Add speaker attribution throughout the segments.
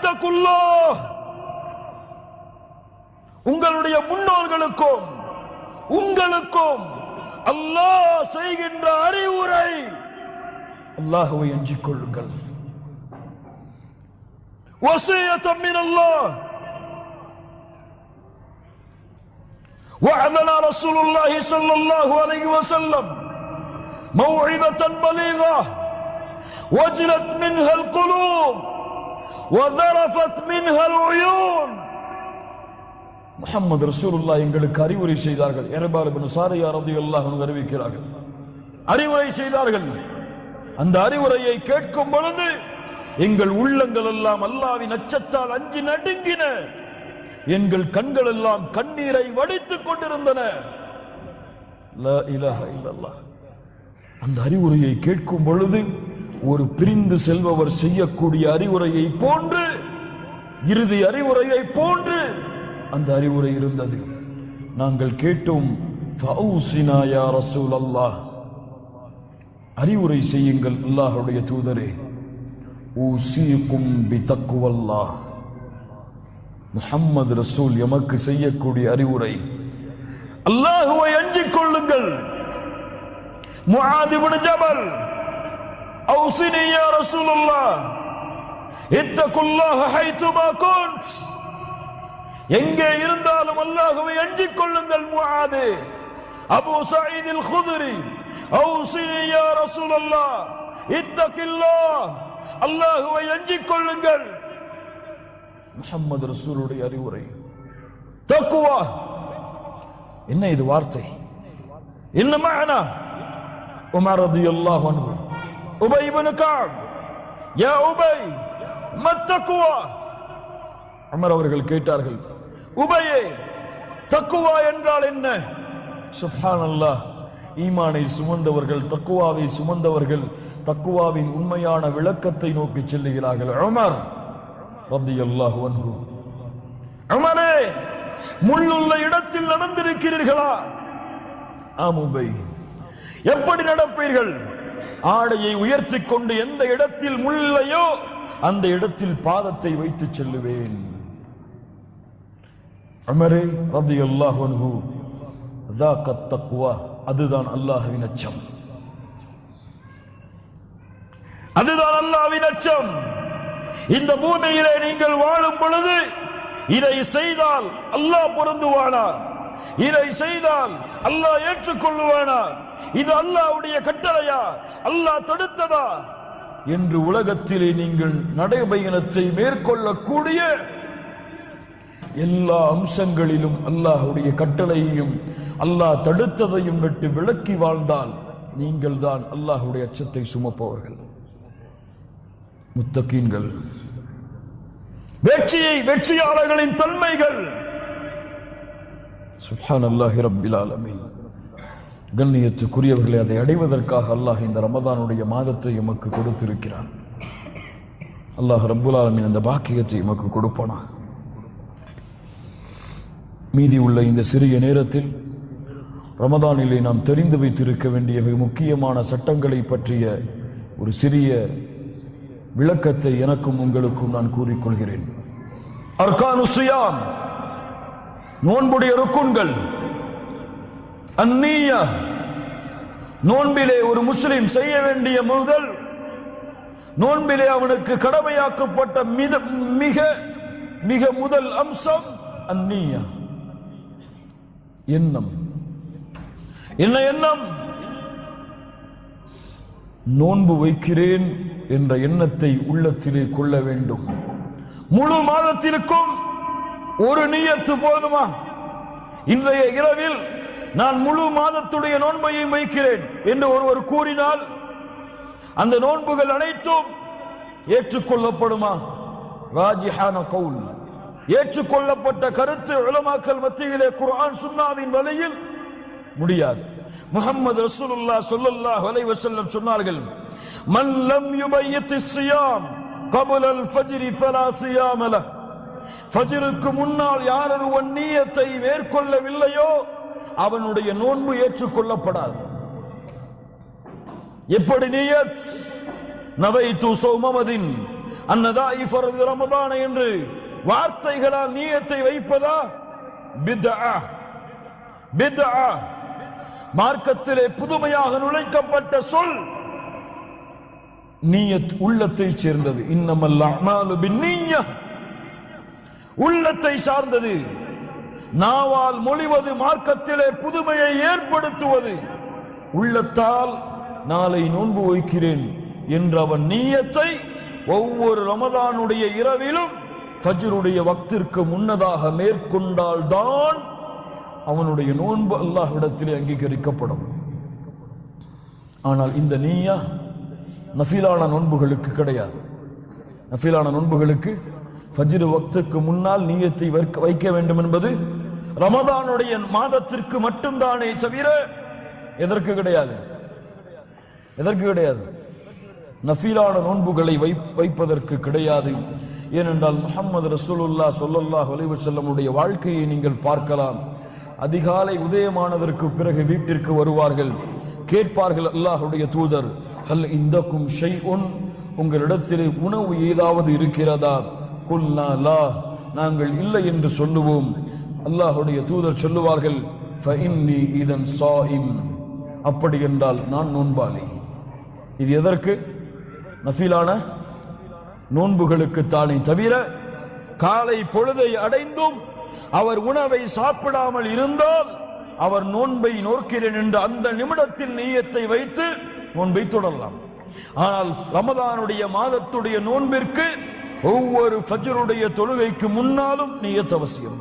Speaker 1: இத்தகுல்லோ உங்களுடைய முன்னோர்களுக்கும் உங்களுக்கும் அல்லாஹ் செய்கின்ற அறிவுரை அல்லாஹுவை அஞ்சிக் கொள்ளுங்கள் وصية من الله وعدنا رسول الله صلى الله عليه وسلم موعظة بليغة وجلت منها القلوب முகமது ரசூலுல்லா எங்களுக்கு அறிவுரை செய்தார்கள். எரபாலபின் சாரையா ரதி அல்லாஹ் அறிவிக்கிறார்கள். அறிவுரை செய்தார்கள். அந்த அறிவுரையை கேட்கும் பொழுது எங்கள் உள்ளங்கள் எல்லாம் அல்லாவின் அச்சத்தால் அஞ்சு நடுங்கின. எங்கள் கண்கள் எல்லாம் கண்ணீரை வடித்துக் கொண்டிருந்தன. அந்த அறிவுரையை கேட்கும் பொழுது ஒரு பிரிந்து செல்பவர் செய்யக்கூடிய அறிவுரையை போன்று இறுதி அறிவுரையை போன்று அந்த அறிவுரை இருந்தது. நாங்கள் கேட்டோம் ஃபௌசினா ரசூல் அல்லாஹ் அறிவுரை செய்யுங்கள் அல்லாஹுடைய தூதரே. ஊசிக்கும் பித்தக்குவல்லா தக்குவல்லாஹ் முஹம்மது ரசூல் எமக்கு செய்யக்கூடிய அறிவுரை. அல்லாஹுவை அஞ்சிக் கொள்ளுங்கள். முஆத் ஜபல். أوصني يا رسول الله اتقوا الله حيثما كنت எங்கே இருந்தாலும் அல்லாஹுவை அஞ்சிக் கொள்ளுங்கள் Muadh Abu Said al Khudri أوصني يا رسول الله اتق الله அல்லாஹுவை அஞ்சிக் கொள்ளுங்கள் முஹம்மது ரசூலுடைய அறிவுரை தக்குவா என்ன இது வார்த்தை என்ன மகனா உமர் ரதியல்லாஹு அன்ஹு உபை இப்னு ஏ உபை மத்தக்குவா. அமர் அவர்கள் கேட்டார்கள் உபையே தக்குவா என்றால் என்ன? சுப்ஹானல்லாஹ் ஈமானை சுமந்தவர்கள் தக்குவாவை சுமந்தவர்கள் தக்குவாவின் உண்மையான விளக்கத்தை நோக்கி செல்லுகிறார்கள். உமர் ரதியல்லாஹு அன்ஹு. உமரே முள்ளுள்ள இடத்தில் நடந்திருக்கிறீர்களா? ஆம் உபை. எப்படி நடப்பீர்கள்? ஆடையை உயர்த்தி கொண்டு எந்த இடத்தில் முள்ளையோ அந்த இடத்தில் பாதத்தை வைத்து செல்லுவேன். அமரே ரதி அல்லாஹு தக்குவா அதுதான் அல்லாஹுவின் அச்சம். அதுதான் அல்லாஹ்வின் அச்சம். இந்த பூமியிலே நீங்கள் வாழும் பொழுது இதை செய்தால் அல்லாஹ் பொருந்துவானா இதை செய்தால் அல்லாஹ் ஏற்றுக்கொள்ளுவானா? இது அல்லாஹ்வுடைய கட்டளையா? அல்லாஹ் தடுத்ததா? என்று உலகத்திலே நீங்கள் நடைபயணத்தை மேற்கொள்ளக்கூடிய எல்லா அம்சங்களிலும் அல்லாஹ்வுடைய கட்டளையையும் அல்லாஹ் தடுத்ததையும் விட்டு விளக்கி வாழ்ந்தால் நீங்கள் தான் அல்லாஹுடைய அச்சத்தை சுமப்பவர்கள். முத்தகீன்கள். வெற்றியை வெற்றியாளர்களின் தன்மைகள். சுஹான் அல்லாஹி ரப்பில் ஆலமீன். கண்ணியத்துக்குரியவர்களை அதை அடைவதற்காக அல்லாஹ் இந்த ரமதானுடைய மாதத்தை எமக்கு கொடுத்திருக்கிறான். அல்லாஹ் ரப்புல் ஆலமின் அந்த பாக்கியத்தை எமக்கு கொடுப்பானா மீதி உள்ள இந்த சிறிய நேரத்தில் ரமதானிலே நாம் தெரிந்து வைத்திருக்க வேண்டிய மிக முக்கியமான சட்டங்களை பற்றிய ஒரு சிறிய விளக்கத்தை எனக்கும் உங்களுக்கும் நான் கூறிக்கொள்கிறேன் அர்கானு சுயாம். நோன்புடைய ருக்குன்கள். அந்நிய நோன்பிலே ஒரு முஸ்லிம் செய்ய வேண்டிய முதல் நோன்பிலே அவனுக்கு கடமையாக்கப்பட்ட மித மிக மிக முதல் அம்சம் அந்நிய எண்ணம். என்ன எண்ணம்? நோன்பு வைக்கிறேன் என்ற எண்ணத்தை உள்ளத்திலே கொள்ள வேண்டும். முழு மாதத்திற்கும் ஒரு நீயத்து போதுமா? இன்றைய இரவில் நான் முழு மாதத்துடைய நோன்பையும் வைக்கிறேன் என்று ஒருவர் கூறினால் அந்த நோன்புகள் அனைத்தும் ஏற்றுக்கொள்ளப்படுமா? ராஜிஹான கவுல். ஏற்றுக்கொள்ளப்பட்ட கருத்து உலமாக்கல் மத்தியிலே குர்ஆன் சுன்னாவின் வழியில் முடியாது. முகமது ரசூலுல்லா சொல்லுல்லாஹ் அலை வசல்லம் சொன்னார்கள் மல்லம் யுபையத்து சியாம் கபுல் அல் ஃபஜ்ரி ஃபலா சியாமலஹ் ஃபஜ்ருக்கு முன்னால் யார் ஒருவன் நீயத்தை மேற்கொள்ளவில்லையோ அவனுடைய நோன்பு ஏற்றுக்கொள்ளப்படாது. எப்படி நீயத்? நவைத்து சௌமமதின் அன்னதாயி ஃபரது ரமதான என்று வார்த்தைகளால் நீயத்தை வைப்பதா? பித்ஆ. பித்ஆ. மார்க்கத்திலே புதுமையாக நுழைக்கப்பட்ட சொல் நீயத் உள்ளத்தை சேர்ந்தது. இன்னமல்ல அமாலு பின்னிய்ய உள்ளத்தை சார்ந்தது. நாவால் மொழிவது மார்க்கத்திலே புதுமையை ஏற்படுத்துவது. உள்ளத்தால் நாளை நோன்பு வைக்கிறேன் என்ற அவன் நீயத்தை ஒவ்வொரு ரமதானுடைய இரவிலும் ஃபஜ்ருடைய வக்திற்கு முன்னதாக மேற்கொண்டால் தான் அவனுடைய நோன்பு அல்லாஹ்விடத்திலே அங்கீகரிக்கப்படும். ஆனால் இந்த நீயா நஃபீலான நோன்புகளுக்கு கிடையாது. நஃபீலான நோன்புகளுக்கு ஃபஜ்ரு வக்துக்கு முன்னால் நீயத்தை வைக்க- வைக்க வேண்டும் என்பது ரமதானுடைய மாதத்திற்கு மட்டும்தானே தவிர எதற்கு கிடையாது? எதற்கு கிடையாது? நஃபீலான நோன்புகளை வை வைப்பதற்கு கிடையாது. ஏனென்றால் முஹம்மது ரசூலுல்லா சொல்லல்லா ஒலிவு செல்லமுடைய வாழ்க்கையை நீங்கள் பார்க்கலாம். அதிகாலை உதயமானதற்கு பிறகு வீட்டிற்கு வருவார்கள். கேட்பார்கள் அல்லாஹுடைய தூதர் அல் இந்தக்கும் ஷை உன் உங்களிடத்திலே உணவு ஏதாவது இருக்கிறதா? குல்னா லா நாங்கள் இல்லை என்று சொல்லுவோம். அல்லாஹுடைய தூதர் சொல்லுவார்கள் இதன் சாயிம் அப்படி என்றால் நான் நோன்பாளி. இது எதற்கு? நஃபீலான நோன்புகளுக்கு தானே தவிர காலை பொழுதை அடைந்தும் அவர் உணவை சாப்பிடாமல் இருந்தால் அவர் நோன்பை நோக்கிறேன் என்று அந்த நிமிடத்தில் நீயத்தை வைத்து நோன்பை தொடரலாம். ஆனால் ரமதானுடைய மாதத்துடைய நோன்பிற்கு ஒவ்வொரு ஃபஜ்ருடைய தொழுகைக்கு முன்னாலும் நீயத் அவசியம்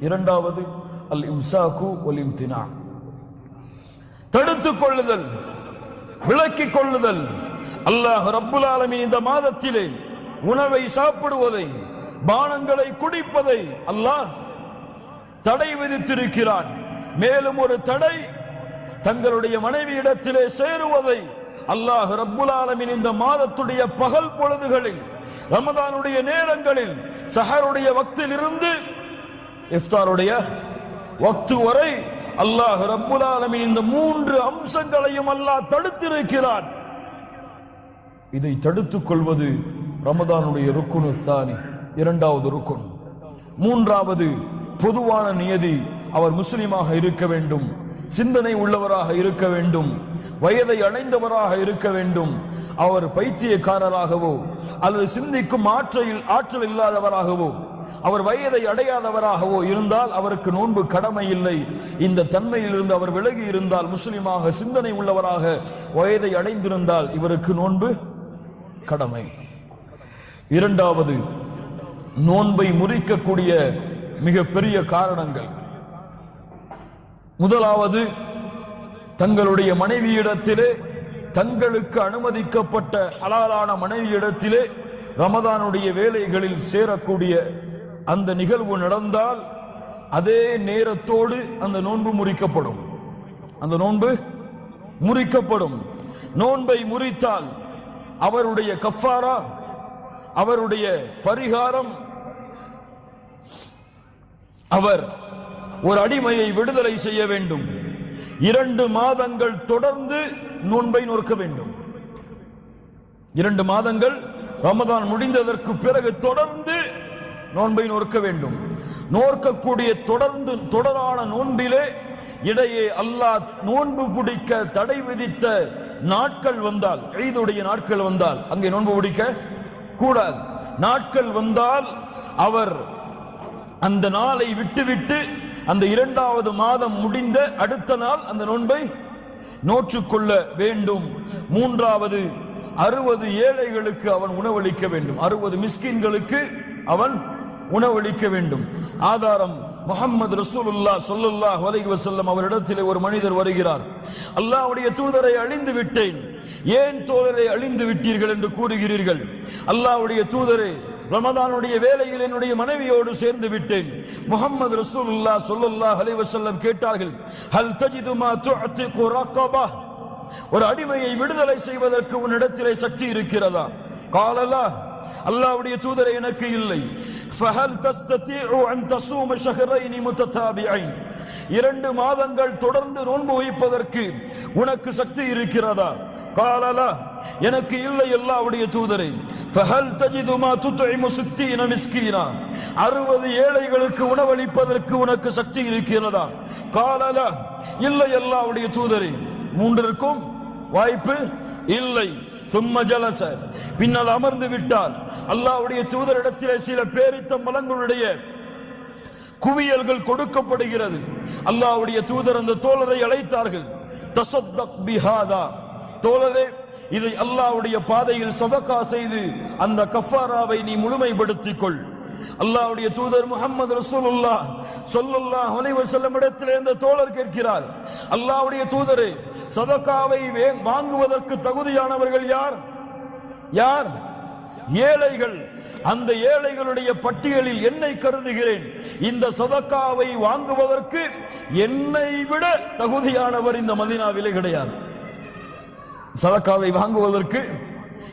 Speaker 1: இரண்டாவது அல் இம்சாக்கு ஒல் இம்தினா தடுத்துக் கொள்ளுதல் விளக்கிக் கொள்ளுதல். அல்லாஹ் ரப்புல் ஆலமின் இந்த மாதத்திலே உணவை சாப்பிடுவதை பானங்களை குடிப்பதை அல்லாஹ் தடை விதித்திருக்கிறான். மேலும் ஒரு தடை தங்களுடைய மனைவியிடத்திலே சேருவதை அல்லாஹ் ரப்புல் ஆலமீன் இந்த மாதத்துடைய பகல் பொழுதுகளில் ரமதானுடைய நேரங்களில் சஹருடைய வக்தில் இருந்து இஃப்தாருடைய வக்து வரை அல்லாஹ் ரப்புல் ஆலமீன் இந்த மூன்று அம்சங்களையும் அல்லாஹ் தடுத்திருக்கிறான். இதை தடுத்துக் கொள்வது ரமதானுடைய ருக்குனு சானி இரண்டாவது ருக்குன். மூன்றாவது பொதுவான நியதி அவர் முஸ்லீமாக இருக்க வேண்டும் சிந்தனை உள்ளவராக இருக்க வேண்டும் வயதை அடைந்தவராக இருக்க வேண்டும். அவர் பைத்தியக்காரராகவோ அல்லது சிந்திக்கும் ஆற்றல் ஆற்றல் இல்லாதவராகவோ அவர் வயதை அடையாதவராகவோ இருந்தால் அவருக்கு நோன்பு கடமை இல்லை. இந்த தன்மையிலிருந்து அவர் விலகி இருந்தால் முஸ்லிமாக சிந்தனை உள்ளவராக வயதை அடைந்திருந்தால் இவருக்கு நோன்பு கடமை. இரண்டாவது நோன்பை முறிக்கக்கூடிய மிக பெரிய காரணங்கள். முதலாவது தங்களுடைய மனைவியிடத்திலே தங்களுக்கு அனுமதிக்கப்பட்ட ஹலாலான மனைவியிடத்திலே ரமதானுடைய வேலைகளில் சேரக்கூடிய அந்த நிகழ்வு நடந்தால் அதே நேரத்தோடு அந்த நோன்பு முறிக்கப்படும். அந்த நோன்பு முறிக்கப்படும். நோன்பை முறித்தால் அவருடைய கஃபாரா அவருடைய பரிகாரம் அவர் ஒரு அடிமையை விடுதலை செய்ய வேண்டும். இரண்டு மாதங்கள் தொடர்ந்து நோன்பை நொறுக்க வேண்டும். இரண்டு மாதங்கள் ரமதான் முடிந்ததற்கு பிறகு தொடர்ந்து நோன்பை நோக்க வேண்டும். நோக்கக்கூடிய தொடர்ந்து தொடரான நோன்பிலே இடையே அல்லாஹ் நோன்பு பிடிக்க தடை விதித்த நாட்கள் வந்தால் ஈதுடைய நாட்கள் வந்தால் அங்கே நோன்பு பிடிக்க கூடாது. நாட்கள் வந்தால் அவர் அந்த நாளை விட்டுவிட்டு அந்த இரண்டாவது மாதம் முடிந்த அடுத்த நாள் அந்த நோன்பை நோற்றுக்கொள்ள வேண்டும். மூன்றாவது அறுபது ஏழைகளுக்கு அவன் உணவளிக்க வேண்டும். அறுபது மிஸ்கின்களுக்கு அவன் உணவளிக்க வேண்டும். ஆதாரம் முகமது ரசூலுல்லா சொல்லுல்லா வலைகி வசல்லம் அவரிடத்தில் ஒரு மனிதர் வருகிறார். அல்லாவுடைய தூதரை அழிந்து விட்டேன். ஏன் தோழரை அழிந்து விட்டீர்கள் என்று கூறுகிறீர்கள்? அல்லாவுடைய தூதரே ரமதானுடைய வேலையில் என்னுடைய மனைவியோடு சேர்ந்து விட்டேன். முகமது ரசூலுல்லா சொல்லுல்லா ஹலிவசல்லம் கேட்டார்கள் ஹல் தஜிதுமா துஅதிகு ஒரு அடிமையை விடுதலை செய்வதற்கு உன்னிடத்திலே சக்தி இருக்கிறதா? காலலா அல்லாவுடைய தூதரை எனக்கு இல்லை. ஃபஹல் தஸ்ததீஉ அன் தஸூம ஷஹரைனி முத்ததாபிஐன். இரண்டு மாதங்கள் தொடர்ந்து நோன்பு வைப்பதற்கு உனக்கு சக்தி இருக்கிறதா? காலலா எனக்கு இல்லை எல்லாவுடைய தூதரே. ஃபஹல் தஜிதுமா மா துத்இமு சித்தீன மிஸ்கீனா. அறுபது ஏழைகளுக்கு உணவளிப்பதற்கு உனக்கு சக்தி இருக்கிறதா? காலல இல்லை எல்லாவுடைய தூதரே. மூன்றிற்கும் வாய்ப்பு இல்லை. சும்ம ஜலச. பின்னால் அமர்ந்து விட்டால் அல்லாவுடைய தூதரிடத்திலே சில பேரித்த மலங்களுடைய குவியல்கள் கொடுக்கப்படுகிறது. அல்லாஹ்வுடைய தூதர் அந்த தோழரை அழைத்தார்கள். தசத்தக் பிஹாதா. தோழரே இதை அல்லாவுடைய பாதையில் சதகா செய்து அந்த கஃபாராவை நீ முழுமைப்படுத்திக் கொள் அல்லாவுடைய தூதர் முகமது ரசூலுல்லா சொல்லுல்லா அலைஹி செல்லும் இடத்தில் இருந்த தோழர் கேட்கிறார் அல்லாவுடைய தூதரே சதக்காவை வே- வாங்குவதற்கு தகுதியானவர்கள் யார்? யார்? ஏழைகள். அந்த ஏழைகளுடைய பட்டியலில் என்னை கருதுகிறேன். இந்த சதக்காவை வாங்குவதற்கு என்னை விட தகுதியானவர் இந்த மதினாவிலே கிடையாது. சதக்காவை வாங்குவதற்கு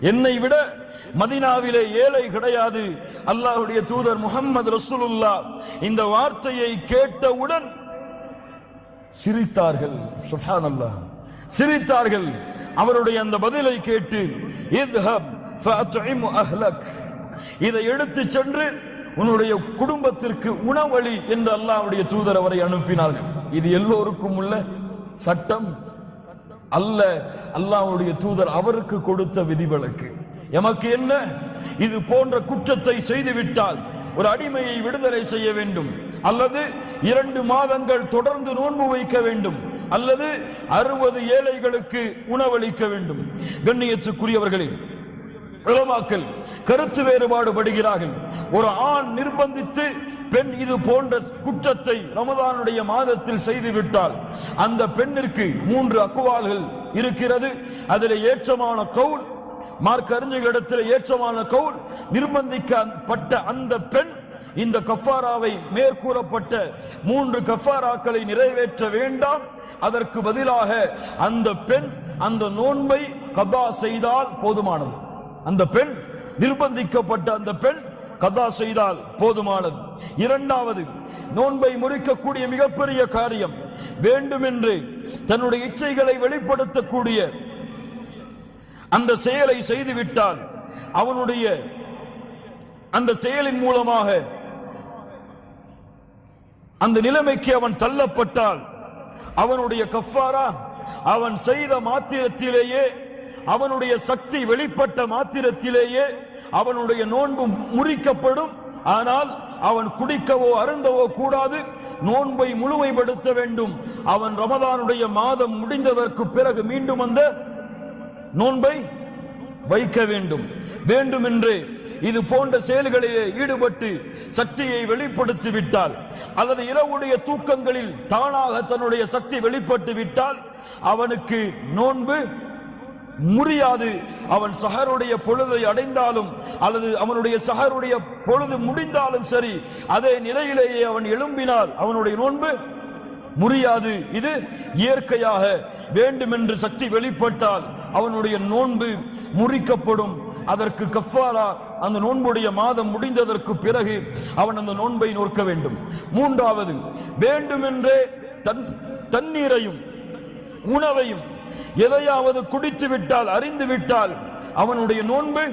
Speaker 1: என்னை விட மதினாவிலே ஏழை கிடையாது. அல்லாஹுடைய தூதர் முகமது ரசூலுல்லா இந்த வார்த்தையை கேட்டவுடன் சிரித்தார்கள். சுப்ஹானல்லாஹ். சிரித்தார்கள். அவருடைய அந்த பதிலை கேட்டு இதை எடுத்து சென்று உன்னுடைய குடும்பத்திற்கு உணவழி என்று அல்லாஹ்வுடைய தூதர் அவரை அனுப்பினார்கள். இது எல்லோருக்கும் உள்ள சட்டம். அல்ல அல்லாவுடைய தூதர் அவருக்கு கொடுத்த விதிவிலக்கு. எமக்கு என்ன? இது போன்ற குற்றத்தை செய்துவிட்டால் ஒரு அடிமையை விடுதலை செய்ய வேண்டும். அல்லது இரண்டு மாதங்கள் தொடர்ந்து நோன்பு வைக்க வேண்டும். அல்லது அறுபது ஏழைகளுக்கு உணவளிக்க வேண்டும். கண்ணியத்துக்குரியவர்களின் உலமாக்கள் கருத்து வேறுபாடு படுகிறார்கள் ஒரு ஆண் நிர்பந்தித்து பெண் இது போன்ற குற்றத்தை ரமதானுடைய மாதத்தில் செய்துவிட்டால் அந்த பெண்ணிற்கு மூன்று அக்குவால்கள் இருக்கிறது. அதில் ஏற்றமான கவுல் மார்க் அறிஞர்களிடத்தில் ஏற்றமான கவுல் நிர்பந்திக்கப்பட்ட அந்த பெண் இந்த கஃபாராவை மேற்கூறப்பட்ட மூன்று கஃபாராக்களை நிறைவேற்ற வேண்டாம். அதற்கு பதிலாக அந்த பெண் அந்த நோன்பை கபா செய்தால் போதுமானது. அந்த பெண் நிர்பந்திக்கப்பட்ட அந்த பெண் கதா செய்தால் போதுமானது. இரண்டாவது நோன்பை முறிக்கக்கூடிய மிகப்பெரிய காரியம் வேண்டுமென்று தன்னுடைய இச்சைகளை வெளிப்படுத்தக்கூடிய அந்த செயலை செய்துவிட்டால் அவனுடைய அந்த செயலின் மூலமாக அந்த நிலைமைக்கு அவன் தள்ளப்பட்டால் அவனுடைய கஃபாரா அவன் செய்த மாத்திரத்திலேயே அவனுடைய சக்தி வெளிப்பட்ட மாத்திரத்திலேயே அவனுடைய நோன்பு முறிக்கப்படும். ஆனால் அவன் குடிக்கவோ அருந்தவோ கூடாது. நோன்பை முழுமைப்படுத்த வேண்டும். அவன் ரமதானுடைய மாதம் முடிந்ததற்கு பிறகு மீண்டும் அந்த நோன்பை வைக்க வேண்டும். வேண்டுமென்றே இது போன்ற செயல்களிலே ஈடுபட்டு சக்தியை வெளிப்படுத்தி விட்டால் அல்லது இரவுடைய தூக்கங்களில் தானாக தன்னுடைய சக்தி வெளிப்பட்டு விட்டால் அவனுக்கு நோன்பு முறியாது. அவன் சஹருடைய பொழுதை அடைந்தாலும் அல்லது அவனுடைய சஹருடைய பொழுது முடிந்தாலும் சரி அதே நிலையிலேயே அவன் எழும்பினால் அவனுடைய நோன்பு முடியாது இது இயற்கையாக வேண்டுமென்று சக்தி வெளிப்பட்டால் அவனுடைய நோன்பு முறிக்கப்படும். அதற்கு கஃபாரா அந்த நோன்புடைய மாதம் முடிந்ததற்கு பிறகு அவன் அந்த நோன்பை நோக்க வேண்டும். மூன்றாவது வேண்டுமென்றே தன் தண்ணீரையும் உணவையும் எதையாவது குடித்து விட்டால் அறிந்து விட்டால் அவனுடைய நோன்பு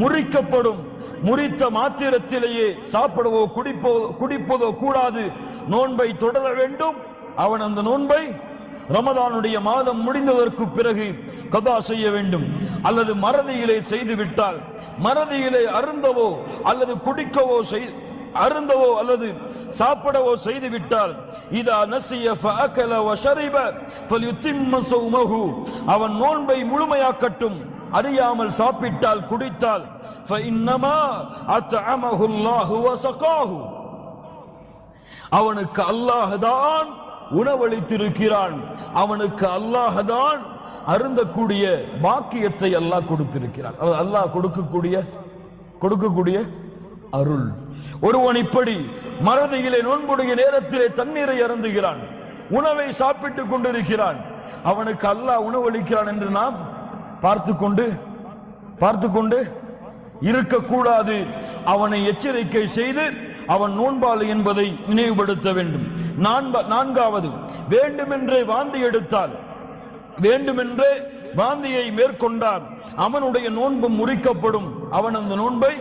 Speaker 1: முறிக்கப்படும். முறித்த மாத்திரத்திலேயே சாப்பிடவோ குடிப்போ குடிப்பதோ கூடாது. நோன்பை தொடர வேண்டும். அவன் அந்த நோன்பை ரமதானுடைய மாதம் முடிந்ததற்கு பிறகு கதா செய்ய வேண்டும். அல்லது மறதியிலே செய்து விட்டால் மறதியிலே அருந்தவோ அல்லது குடிக்கவோ செய் அருந்தவோ அல்லது சாப்பிடவோ செய்து விட்டால் இதா நசிய ஃபஅகல வஷரிப ஃபல்யுத்திம்ம ஸௌமஹு அவன் நோன்பை முழுமையாக்கட்டும் அறியாமல் சாப்பிட்டால் குடித்தால் ஃபஇன்னமா அத்அமஹு அல்லாஹு வஸகாஹு அவனுக்கு அல்லாஹ் தான் உணவளித்திருக்கிறான். அவனுக்கு அல்லாஹ் தான் அருந்தக்கூடிய பாக்கியத்தை அல்லாஹ் கொடுத்திருக்கிறான். அல்லாஹ் கொடுக்கக்கூடிய கொடுக்கக்கூடிய அருள். ஒருவன் இப்படி மறதியிலே நோன்புடைய நேரத்திலே தண்ணீரை அருந்துகிறான். உணவை சாப்பிட்டுக் கொண்டிருக்கிறான். அவனுக்கு அல்லாஹ் உணவளிக்கிறான் என்று நாம் பார்த்து கொண்டு பார்த்து கொண்டு இருக்கக்கூடாது. அவனை எச்சரிக்கை செய்து அவன் நோன்பாளி என்பதை நினைவுபடுத்த வேண்டும். நான்காவது வேண்டுமென்றே வாந்தி எடுத்தால் வேண்டுமென்றே வாந்தியை மேற்கொண்டான் அவனுடைய நோன்பு முறிக்கப்படும். அவன் அந்த நோன்பை